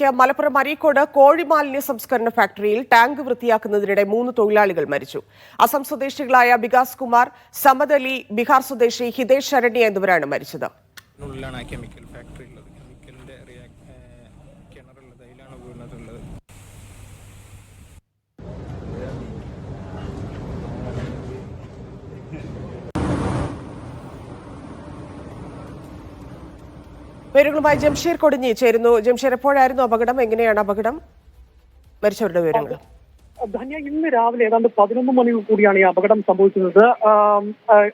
വാർത്തയിലേക്ക് മലപ്പുറം അരീക്കോട് കോഴിമാലിന്യ സംസ്കരണ ഫാക്ടറിയിൽ ടാങ്ക് വൃത്തിയാക്കുന്നതിനിടെ മൂന്ന് തൊഴിലാളികൾ മരിച്ചു. അസം സ്വദേശികളായ വികാസ് കുമാർ സമദ് അലി ബീഹാർ സ്വദേശി ഹിതേഷ് ശരണ്യ എന്നിവരാണ് മരിച്ചത്. കെമിക്കൽ ഫാക്ടറി ഉള്ളത് കെമിക്കലിന്റെ കിണറുള്ളത് അതിലാണ് വീണതുള്ളത്. വിവരങ്ങളുമായി ജംഷീർ കൊടിഞ്ഞി ചേരുന്നു. ജംഷീർ എപ്പോഴായിരുന്നു അപകടം? എങ്ങനെയാണ് അപകടം? മരിച്ചവരുടെ വിവരങ്ങൾ. ധന്യ ഇന്ന് രാവിലെ ഏതാണ്ട് പതിനൊന്ന് മണി കൂടിയാണ് ഈ അപകടം സംഭവിക്കുന്നത്.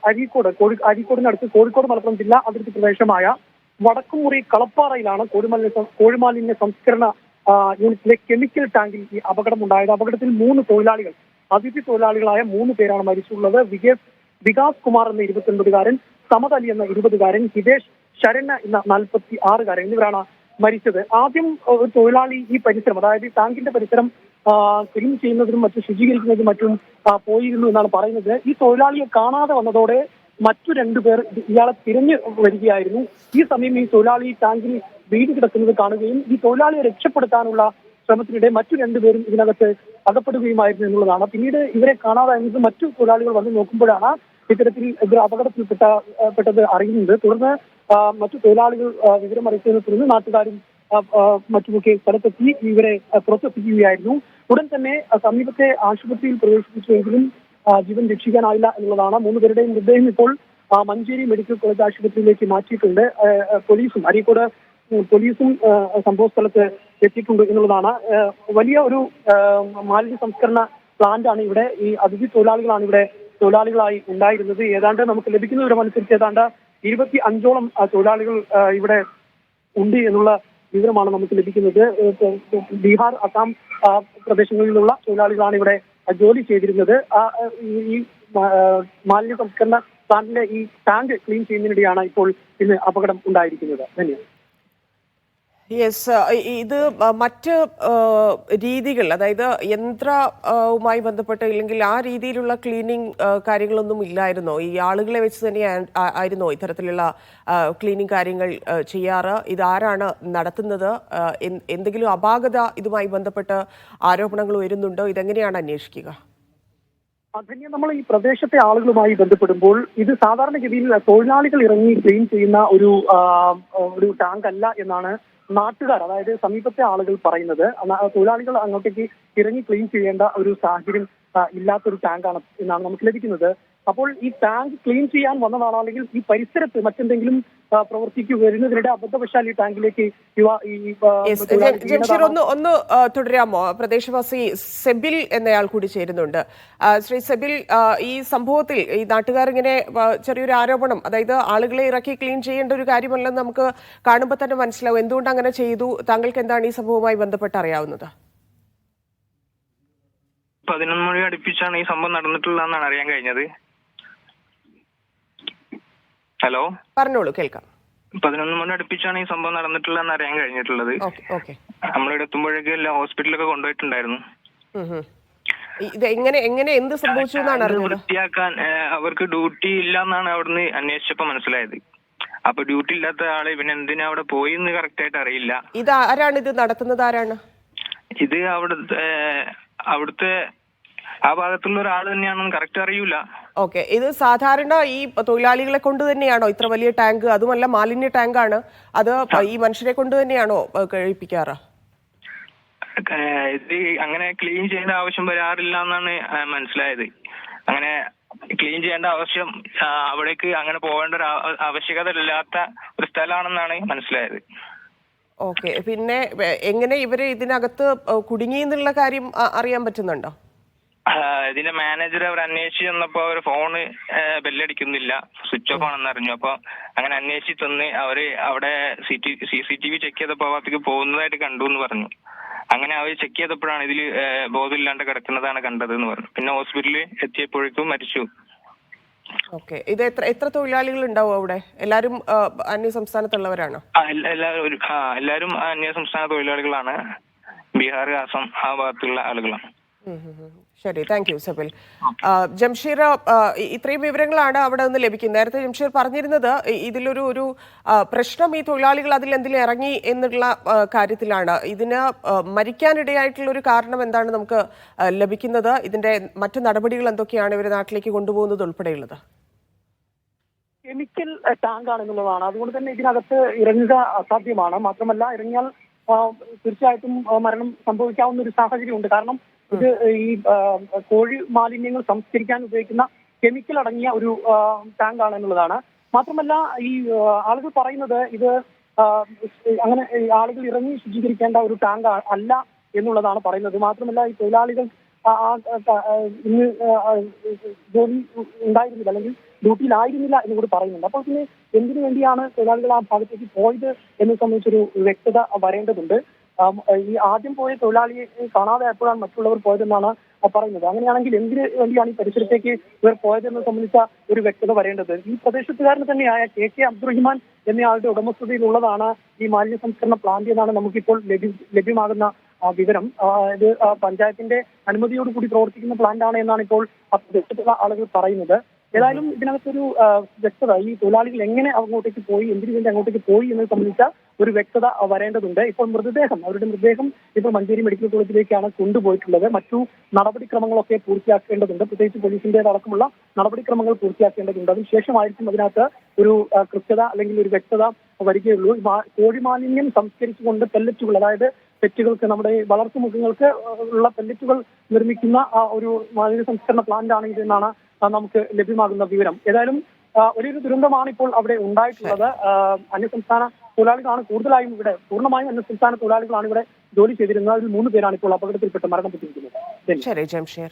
അരീക്കോട് കോഴി അരീക്കോടിനടുത്ത് കോഴിക്കോട് മലപ്പുറം ജില്ലാ അതിർത്തി പ്രദേശമായ വടക്കുമുറി കളപ്പാറയിലാണ് കോഴിമാലിന്യ കോഴിമാലിന്യ സംസ്കരണ യൂണിറ്റിലെ കെമിക്കൽ ടാങ്കിൽ ഈ അപകടം ഉണ്ടായത്. അപകടത്തിൽ മൂന്ന് തൊഴിലാളികൾ അതിഥി തൊഴിലാളികളായ മൂന്ന് പേരാണ് മരിച്ചിട്ടുള്ളത് വികേസ് വികാസ് കുമാർ എന്ന ഇരുപത്തിയൊൻപതുകാരൻ സമത് അലി എന്ന ഇരുപതുകാരൻ ഹിതേഷ് ശരണ്യ എന്ന നാൽപ്പത്തി ആറുകാരൻ എന്നിവരാണ് മരിച്ചത്. ആദ്യം ഒരു തൊഴിലാളി ഈ പരിസരം അതായത് ടാങ്കിന്റെ പരിസരം ക്ലീൻ ചെയ്യുന്നതിനും മറ്റും ശുചീകരിക്കുന്നതിനും മറ്റും പോയിരുന്നു എന്നാണ് പറയുന്നത്. ഈ തൊഴിലാളിയെ കാണാതെ വന്നതോടെ മറ്റു രണ്ടുപേർ ഇയാളെ തിരഞ്ഞു വരികയായിരുന്നു. ഈ സമയം ഈ തൊഴിലാളി ടാങ്കിൽ വീട് കിടക്കുന്നത് കാണുകയും ഈ തൊഴിലാളിയെ രക്ഷപ്പെടുത്താനുള്ള ശ്രമത്തിനിടെ മറ്റു രണ്ടുപേരും ഇതിനകത്ത് അകപ്പെടുകയുമായിരുന്നു എന്നുള്ളതാണ്. പിന്നീട് ഇവരെ കാണാതായിരുന്നത് മറ്റു തൊഴിലാളികൾ വന്ന് നോക്കുമ്പോഴാണ് ഇത്തരത്തിൽ ഇവർ അപകടത്തിൽപ്പെട്ട പെട്ടത് അറിയുന്നത്. തുടർന്ന് മറ്റു തൊഴിലാളികൾ വിവരമറിയിച്ചതിനെ തുടർന്ന് നാട്ടുകാരും മറ്റുമൊക്കെ സ്ഥലത്തെത്തി ഇവരെ പുറത്തെത്തിക്കുകയായിരുന്നു. ഉടൻ തന്നെ സമീപത്തെ ആശുപത്രിയിൽ പ്രവേശിപ്പിച്ചുവെങ്കിലും ജീവൻ രക്ഷിക്കാനായില്ല എന്നുള്ളതാണ്. മൂന്ന് പേരുടെയും മൃതദേഹം ഇപ്പോൾ മഞ്ചേരി മെഡിക്കൽ കോളേജ് ആശുപത്രിയിലേക്ക് മാറ്റിയിട്ടുണ്ട്. പോലീസും അരീക്കോട് പോലീസും സംഭവ സ്ഥലത്ത് എത്തിയിട്ടുണ്ട് എന്നുള്ളതാണ്. വലിയ ഒരു മാലിന്യ സംസ്കരണ പ്ലാന്റ് ആണ് ഇവിടെ ഈ അതിഥി തൊഴിലാളികളാണ് ഇവിടെ തൊഴിലാളികളായി ഉണ്ടായിരുന്നത്. ഏതാണ്ട് നമുക്ക് ലഭിക്കുന്ന വിവരമനുസരിച്ച് ഏതാണ്ട് ഇരുപത്തി അഞ്ചോളം തൊഴിലാളികൾ ഇവിടെ ഉണ്ട് എന്നുള്ള വിവരമാണ് നമുക്ക് ലഭിക്കുന്നത്. ബീഹാർ അസാം പ്രദേശങ്ങളിലുള്ള തൊഴിലാളികളാണ് ഇവിടെ ജോലി ചെയ്തിരുന്നത്. ഈ- മാലിന്യ സംസ്കരണ പ്ലാന്റിലെ ഈ ടാങ്ക് ക്ലീൻ ചെയ്യുന്നതിനിടെയാണ് ഇപ്പോൾ ഇന്ന് അപകടം ഉണ്ടായിരിക്കുന്നത്. ധന്യവാദം. യെസ് ഇത് ആ, മറ്റ് രീതികൾ അതായത് യന്ത്രവുമായി ബന്ധപ്പെട്ട് ഇല്ലെങ്കിൽ ആ രീതിയിലുള്ള ക്ലീനിങ് കാര്യങ്ങളൊന്നും ഇല്ലായിരുന്നോ? ഈ ആളുകളെ വെച്ച് തന്നെ ആയിരുന്നോ ഇത്തരത്തിലുള്ള ക്ലീനിങ് കാര്യങ്ങൾ ചെയ്യാറ് ചെയ്യാറ്? ഇതാരാണ് നടത്തുന്നത്? എന്തെങ്കിലും അപാകത ഇതുമായി ബന്ധപ്പെട്ട് ആരോപണങ്ങൾ ഉയരുന്നുണ്ടോ? ഇതെങ്ങനെയാണ് അന്വേഷിക്കുക? അതന്നെ നമ്മൾ ഈ പ്രദേശത്തെ ആളുകളുമായി ബന്ധപ്പെടുമ്പോൾ ഇത് സാധാരണഗതിയിൽ തൊഴിലാളികൾ ഇറങ്ങി ക്ലീൻ ചെയ്യുന്ന ഒരു ഒരു ടാങ്ക് അല്ല എന്നാണ് നാട്ടുകാർ അതായത് സമീപത്തെ ആളുകൾ പറയുന്നത് തൊഴിലാളികൾ അങ്ങോട്ടേക്ക് ഇറങ്ങി ക്ലീൻ ചെയ്യേണ്ട ഒരു സാഹചര്യം ഇല്ലാത്തൊരു ടാങ്കാണ് എന്നാണ് നമുക്ക് ലഭിക്കുന്നത്. അപ്പോൾ ഈ ടാങ്ക് ക്ലീൻ ചെയ്യാൻ വന്നതാണോ അല്ലെങ്കിൽ ഈ പരിസരത്ത് മറ്റെന്തെങ്കിലും പ്രവർത്തിക്കു വരുന്നതിനിടെ അബദ്ധവശാൽ ഈ ടാങ്കിലേക്ക് ജംഷീർ ഒന്ന് ഒന്ന് തുടരാമോ? പ്രദേശവാസി സെബിൽ എന്നയാൾ കൂടി ചേരുന്നുണ്ട്. ശ്രീ സെബിൽ ഈ സംഭവത്തിൽ ഈ നാട്ടുകാർ ഇങ്ങനെ ചെറിയൊരു ആരോപണം അതായത് ആളുകളെ ഇറക്കി ക്ലീൻ ചെയ്യേണ്ട ഒരു കാര്യമല്ലെന്ന് നമുക്ക് കാണുമ്പോൾ തന്നെ മനസ്സിലാവും. എന്തുകൊണ്ട് അങ്ങനെ ചെയ്തു? താങ്കൾക്ക് എന്താണ് ഈ സംഭവവുമായി ബന്ധപ്പെട്ട് അറിയാവുന്നത്? പതിനൊന്ന് മണി അടുപ്പിച്ചാണ് ഈ സംഭവം നടന്നിട്ടുള്ളതെന്നാണ് അറിയാൻ കഴിഞ്ഞത്. ഹലോ? പറഞ്ഞോളൂ കേൾക്കാം. പതിനൊന്ന് മണി അടുപ്പിച്ചാണ് ഈ സംഭവം നടന്നിട്ടുള്ളതെന്ന് അറിയാൻ കഴിഞ്ഞിട്ടുള്ളത്. നമ്മളിവിടെ എത്തുമ്പോഴേക്കും എല്ലാം ഹോസ്പിറ്റലൊക്കെ കൊണ്ടുപോയിട്ടുണ്ടായിരുന്നു. ഇത് എങ്ങനെ എങ്ങനെ എന്ത് സംഭവിച്ചു എന്നാണ് അറിഞ്ഞത് വൃത്തിയാക്കാൻ അവർക്ക് ഡ്യൂട്ടി ഇല്ല എന്നാണ് അവിടുന്ന് അന്വേഷിച്ചപ്പോ മനസ്സിലായത്. അപ്പൊ ഡ്യൂട്ടി ഇല്ലാത്ത ആളെ പിന്നെ എന്തിനാ അവിടെ പോയി എന്ന് കറക്റ്റ് ആയിട്ട് അറിയില്ല. ഇത് ആരാണ് ഇത് നടത്തുന്നത്? ആരാണ്? ഇത് അവിടുത്തെ അവിടുത്തെ ആ ഭാഗത്തുള്ള ഒരാൾ തന്നെയാണെന്ന് കറക്റ്റ് അറിയൂല. ഓക്കെ ഇത് സാധാരണ ഈ തൊഴിലാളികളെ കൊണ്ട് തന്നെയാണോ ഇത്ര വലിയ ടാങ്ക് അതുമല്ല മാലിന്യ ടാങ്കാണ് അത് ഈ മനുഷ്യരെ കൊണ്ട് തന്നെയാണോ കഴിപ്പിക്കാറ്? ഇത് അങ്ങനെ ക്ലീൻ ചെയ്യേണ്ട ആവശ്യം വരാറില്ല എന്നാണ് മനസ്സിലായത്. അങ്ങനെ ക്ലീൻ ചെയ്യേണ്ട ആവശ്യം അവിടേക്ക് അങ്ങനെ പോകേണ്ട ഒരു ആവശ്യകത ഇല്ലാത്ത ഒരു സ്ഥലമാണെന്നാണ് മനസ്സിലായത്. ഓക്കെ പിന്നെ എങ്ങനെ ഇവർ ഇതിനകത്ത് കുടുങ്ങി എന്നുള്ള കാര്യം അറിയാൻ പറ്റുന്നുണ്ടോ? ഇതിന്റെ മാനേജർ അവർ അന്വേഷിച്ച് ചെന്നപ്പോ അവർ ഫോണ് ബെല്ലടിക്കുന്നില്ല. സ്വിച്ച് ഓഫ് ആണെന്ന് അറിഞ്ഞു. അപ്പൊ അങ്ങനെ അന്വേഷിച്ച് തന്ന് അവർ അവിടെ C C T V check ചെയ്തപ്പോ ഭാഗത്തേക്ക് പോകുന്നതായിട്ട് കണ്ടു എന്ന് പറഞ്ഞു. അങ്ങനെ അവർ ചെക്ക് ചെയ്തപ്പോഴാണ് ഇതിൽ ബോധമില്ലാണ്ട് കിടക്കുന്നതാണ് കണ്ടത് എന്ന് പറഞ്ഞു. പിന്നെ ഹോസ്പിറ്റലിൽ എത്തിയപ്പോഴേക്കും മരിച്ചു. ഓക്കെ ഇത് എത്ര എത്ര തൊഴിലാളികൾ ഉണ്ടാവും അവിടെ എല്ലാവരും അന്യ സംസ്ഥാനത്തുള്ളവരാണോ? എല്ലാവരും എല്ലാവരും അന്യ സംസ്ഥാന തൊഴിലാളികളാണ്. ബീഹാർ ആസം ആ ഭാഗത്തുള്ള ആളുകളാണ്. ശരി താങ്ക് യു സബിൽ. ജംഷീർ ഇത്രയും വിവരങ്ങളാണ് അവിടെ നിന്ന് ലഭിക്കുന്നത്. നേരത്തെ ജംഷീർ പറഞ്ഞിരുന്നത് ഇതിലൊരു ഒരു പ്രശ്നം ഈ തൊഴിലാളികൾ അതിൽ എന്തിലും ഇറങ്ങി എന്നുള്ള കാര്യത്തിലാണ്. ഇതിന് മരിക്കാനിടയായിട്ടുള്ള ഒരു കാരണം എന്താണ് നമുക്ക് ലഭിക്കുന്നത്? ഇതിന്റെ മറ്റു നടപടികൾ എന്തൊക്കെയാണ് ഇവർ നാട്ടിലേക്ക് കൊണ്ടുപോകുന്നത് ഉൾപ്പെടെയുള്ളത്? കെമിക്കൽ ടാങ്ക് ടാങ്കാണ് എന്നുള്ളതാണ് അതുകൊണ്ട് തന്നെ ഇതിനകത്ത് ഇറങ്ങുക അസാധ്യമാണ്. മാത്രമല്ല ഇറങ്ങിയാൽ തീർച്ചയായിട്ടും മരണം സംഭവിക്കാവുന്ന ഒരു സാഹചര്യമുണ്ട്. കാരണം ഇത് ഈ കോഴി മാലിന്യങ്ങൾ സംസ്കരിക്കാൻ ഉപയോഗിക്കുന്ന കെമിക്കൽ അടങ്ങിയ ഒരു ടാങ്ക് ആണ് എന്നുള്ളതാണ്. മാത്രമല്ല ഈ ആളുകൾ പറയുന്നത് ഇത് അങ്ങനെ ആളുകൾ ഇറങ്ങി ശുചീകരിക്കേണ്ട ഒരു ടാങ്ക് അല്ല എന്നുള്ളതാണ് പറയുന്നത്. മാത്രമല്ല ഈ തൊഴിലാളികൾ ഇന്ന് ജോലി ഉണ്ടായിരുന്നില്ല അല്ലെങ്കിൽ ഡ്യൂട്ടിയിലായിരുന്നില്ല എന്ന് കൂടി പറയുന്നുണ്ട്. അപ്പോൾ പിന്നെ എന്തിനു വേണ്ടിയാണ് തൊഴിലാളികൾ ആ ഭാഗത്തേക്ക് പോയത് എന്ന് സംബന്ധിച്ചൊരു വ്യക്തത വരേണ്ടതുണ്ട്. ഈ ആദ്യം പോയ തൊഴിലാളിയെ കാണാതെ എപ്പോഴാണ് മറ്റുള്ളവർ പോയതെന്നാണ് പറയുന്നത്. അങ്ങനെയാണെങ്കിൽ എന്തിനു വേണ്ടിയാണ് ഈ പരിസരത്തേക്ക് ഇവർ പോയതെന്ന് സംബന്ധിച്ച ഒരു വ്യക്തത വരേണ്ടത്? ഈ പ്രദേശത്തുകാരൻ തന്നെയായ കെ കെ അബ്ദുറഹിമാൻ എന്നയാളുടെ ഉടമസ്ഥതയിലുള്ളതാണ് ഈ മാലിന്യ സംസ്കരണ പ്ലാന്റ് എന്നാണ് നമുക്കിപ്പോൾ ലഭ്യ ലഭ്യമാകുന്ന വിവരം. ഇത് പഞ്ചായത്തിന്റെ അനുമതിയോട് കൂടി പ്രവർത്തിക്കുന്ന പ്ലാന്റ് ആണ് എന്നാണ് ഇപ്പോൾ പ്രദേശത്തുള്ള ആളുകൾ പറയുന്നത്. ഏതായാലും ഇതിനകത്തൊരു വ്യക്തത. ഈ തൊഴിലാളികൾ എങ്ങനെ അങ്ങോട്ടേക്ക് പോയി എന്തിനു വേണ്ടി അങ്ങോട്ടേക്ക് പോയി എന്നത് സംബന്ധിച്ച ഒരു വ്യക്തത വരേണ്ടതുണ്ട്. ഇപ്പോൾ മൃതദേഹം അവരുടെ മൃതദേഹം ഇപ്പോൾ മഞ്ചേരി മെഡിക്കൽ കോളേജിലേക്കാണ് കൊണ്ടുപോയിട്ടുള്ളത്. മറ്റു നടപടിക്രമങ്ങളൊക്കെ പൂർത്തിയാക്കേണ്ടതുണ്ട്. പ്രത്യേകിച്ച് പോലീസിന്റെ അടക്കമുള്ള നടപടിക്രമങ്ങൾ പൂർത്തിയാക്കേണ്ടതുണ്ട്. അതിനുശേഷമായിരിക്കും അതിനകത്ത് ഒരു കൃത്യത അല്ലെങ്കിൽ ഒരു വ്യക്തത വരികയുള്ളൂ. കോഴിമാലിന്യം സംസ്കരിച്ചുകൊണ്ട് പെല്ലറ്റുകൾ അതായത് പെറ്റുകൾക്ക് നമ്മുടെ വളർത്തുമൃഗങ്ങൾക്ക് ഉള്ള പെല്ലറ്റുകൾ നിർമ്മിക്കുന്ന ആ ഒരു മാലിന്യ സംസ്കരണ പ്ലാന്റ് ആണ് ഇതെന്നാണ് നമുക്ക് ലഭ്യമാകുന്ന വിവരം. ഏതായാലും ഒരു ദുരന്തമാണ് ഇപ്പോൾ അവിടെ ഉണ്ടായിട്ടുള്ളത്. അന്യസംസ്ഥാന തൊഴിലാളികളാണ് കൂടുതലായും ഇവിടെ പൂർണമായും അന്യസംസ്ഥാന തൊഴിലാളികളാണ് ഇവിടെ ജോലി ചെയ്തിരുന്നത്. അതിൽ മൂന്ന് പേരാണ് ഇപ്പോൾ അപകടത്തിൽപ്പെട്ട് മരണപ്പെട്ടിരിക്കുന്നത്. ശരി ജംഷീർ.